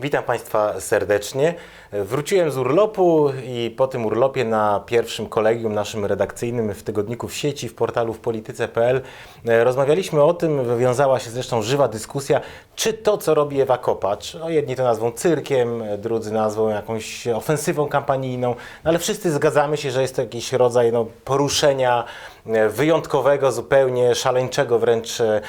Witam Państwa serdecznie. Wróciłem z urlopu i po tym urlopie na pierwszym kolegium naszym redakcyjnym w tygodniku w sieci, w portalu w polityce.pl e, rozmawialiśmy o tym, wywiązała się zresztą żywa dyskusja, czy to, co robi Ewa Kopacz, no jedni to nazwą cyrkiem, drudzy nazwą jakąś ofensywą kampanijną, no ale wszyscy zgadzamy się, że jest to jakiś rodzaj no, poruszenia wyjątkowego, zupełnie szaleńczego wręcz, e,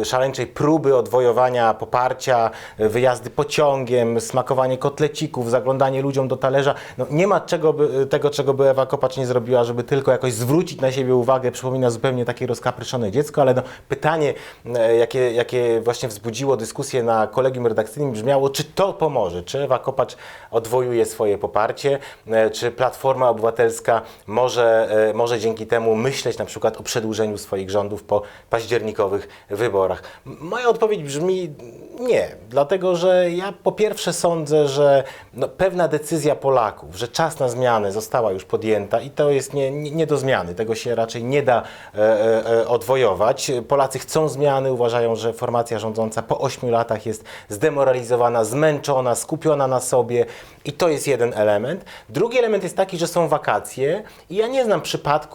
e, szaleńczej próby odwojowania poparcia, e, wyjazdy pociągiem, smakowanie kotlecików, zaglądanie ludziom do talerza. No, nie ma czego by, tego, czego by Ewa Kopacz nie zrobiła, żeby tylko jakoś zwrócić na siebie uwagę. Przypomina zupełnie takie rozkapryszone dziecko, ale no, pytanie, e, jakie, jakie właśnie wzbudziło dyskusję na kolegium redakcyjnym brzmiało, czy to pomoże, czy Ewa Kopacz odwojuje swoje poparcie, e, czy Platforma Obywatelska może, e, może dzięki temu myśleć na przykład o przedłużeniu swoich rządów po październikowych wyborach. Moja odpowiedź brzmi nie, dlatego że ja po pierwsze sądzę, że no, pewna decyzja Polaków, że czas na zmianę została już podjęta i to jest nie, nie, nie do zmiany, tego się raczej nie da e, e, e, odwojować. Polacy chcą zmiany, uważają, że formacja rządząca po ośmiu latach jest zdemoralizowana, zmęczona, skupiona na sobie i to jest jeden element. Drugi element jest taki, że są wakacje i ja nie znam przypadku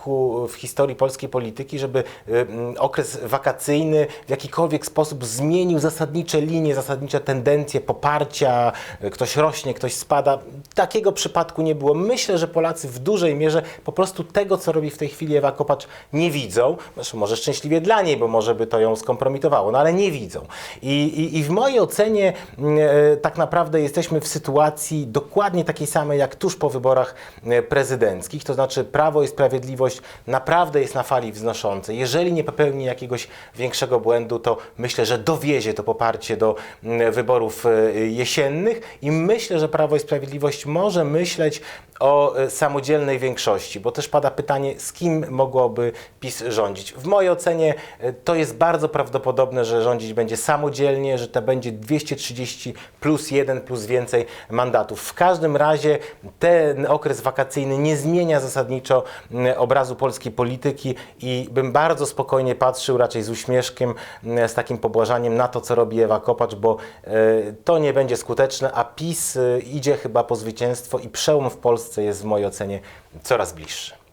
w historii polskiej polityki, żeby mm, okres wakacyjny w jakikolwiek sposób zmienił zasadnicze linie, zasadnicze tendencje poparcia, y, ktoś rośnie, ktoś spada. Takiego przypadku nie było. Myślę, że Polacy w dużej mierze po prostu tego, co robi w tej chwili Ewa Kopacz, nie widzą. Może szczęśliwie dla niej, bo może by to ją skompromitowało, no ale nie widzą. I, i, i w mojej ocenie mm, e, tak naprawdę jesteśmy w sytuacji dokładnie takiej samej jak tuż po wyborach e, prezydenckich, to znaczy Prawo i Sprawiedliwość naprawdę jest na fali wznoszącej. Jeżeli nie popełni jakiegoś większego błędu, to myślę, że dowiezie to poparcie do mm, wyborów e, jesiennych i myślę, że Prawo i Sprawiedliwość może myśleć o e, samodzielnej większości, bo też pada pytanie, z kim mogłoby PiS rządzić. W mojej ocenie e, to jest bardzo prawdopodobne, że rządzić będzie samodzielnie, że to będzie 230 plus jeden plus więcej mandatów. W każdym razie ten okres wakacyjny nie zmienia zasadniczo obrazu polskiej polityki i bym bardzo spokojnie patrzył, raczej z uśmieszkiem, z takim pobłażaniem na to, co robi Ewa Kopacz, bo e, to nie będzie skuteczne, a PiS idzie chyba po zwycięstwo i przełom w Polsce jest w mojej ocenie coraz bliższy.